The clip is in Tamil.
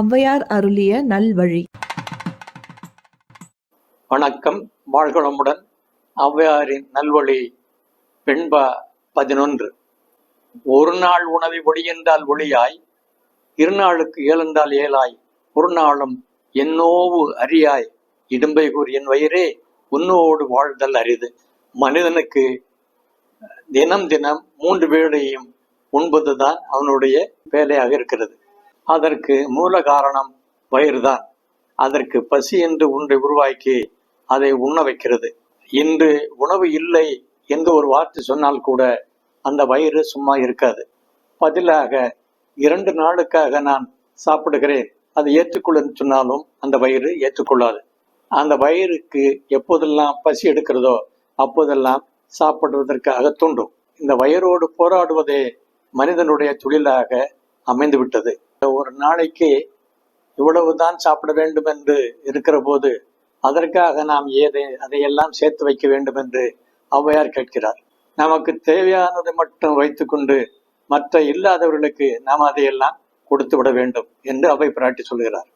ஔவையார் அருளிய நல்வழி. வணக்கம். வாழ்களமுடன் ஔவையாரின் நல்வழி பெண்ப பதினொன்று. ஒரு நாள் உணவை ஒளியென்றால் ஒளியாய் இருநாளுக்கு ஏழென்றால் ஏழாய் ஒரு நாளும் என்னோவு அறியாய். இடும்பை கூறியன் என் வயிறே உன்னோடு வாழ்தல் அரிது. மனிதனுக்கு தினம் தினம் மூன்று வேளையும் உண்பதுதான் அவனுடைய வேலையாக இருக்கிறது. அதற்கு மூல காரணம் வயிறுதான் அதற்கு பசி என்று ஒன்றை உருவாக்கி அதை உண்ண வைக்கிறது. இன்று உணவு இல்லை என்று ஒரு வார்த்தை சொன்னால் கூட அந்த வயிறு சும்மா இருக்காது. பதிலாக இரண்டு நாளுக்காக நான் சாப்பிடுகிறேன். அதை ஏற்றுக்கொள்ளுன்னு சொன்னாலும் அந்த வயிறு ஏற்றுக்கொள்ளாது. அந்த வயிறுக்கு எப்போதெல்லாம் பசி எடுக்கிறதோ அப்போதெல்லாம் சாப்பிடுவதற்காக தூண்டும். இந்த வயிறோடு போராடுவதே மனிதனுடைய தொழிலாக அமைந்துவிட்டது. ஒரு நாளைக்கு இவ்வளவுதான் சாப்பிட வேண்டும் என்று இருக்கிற போது அதற்காக நாம் ஏதை அதையெல்லாம் சேர்த்து வைக்க வேண்டும் என்று ஔவையார் கேட்கிறார். நமக்கு தேவையானதை மட்டும் வைத்துக்கொண்டு மற்ற இல்லாதவர்களுக்கு நாம் அதையெல்லாம் கொடுத்து விட வேண்டும் என்று அவை பிராட்டி சொல்கிறார்.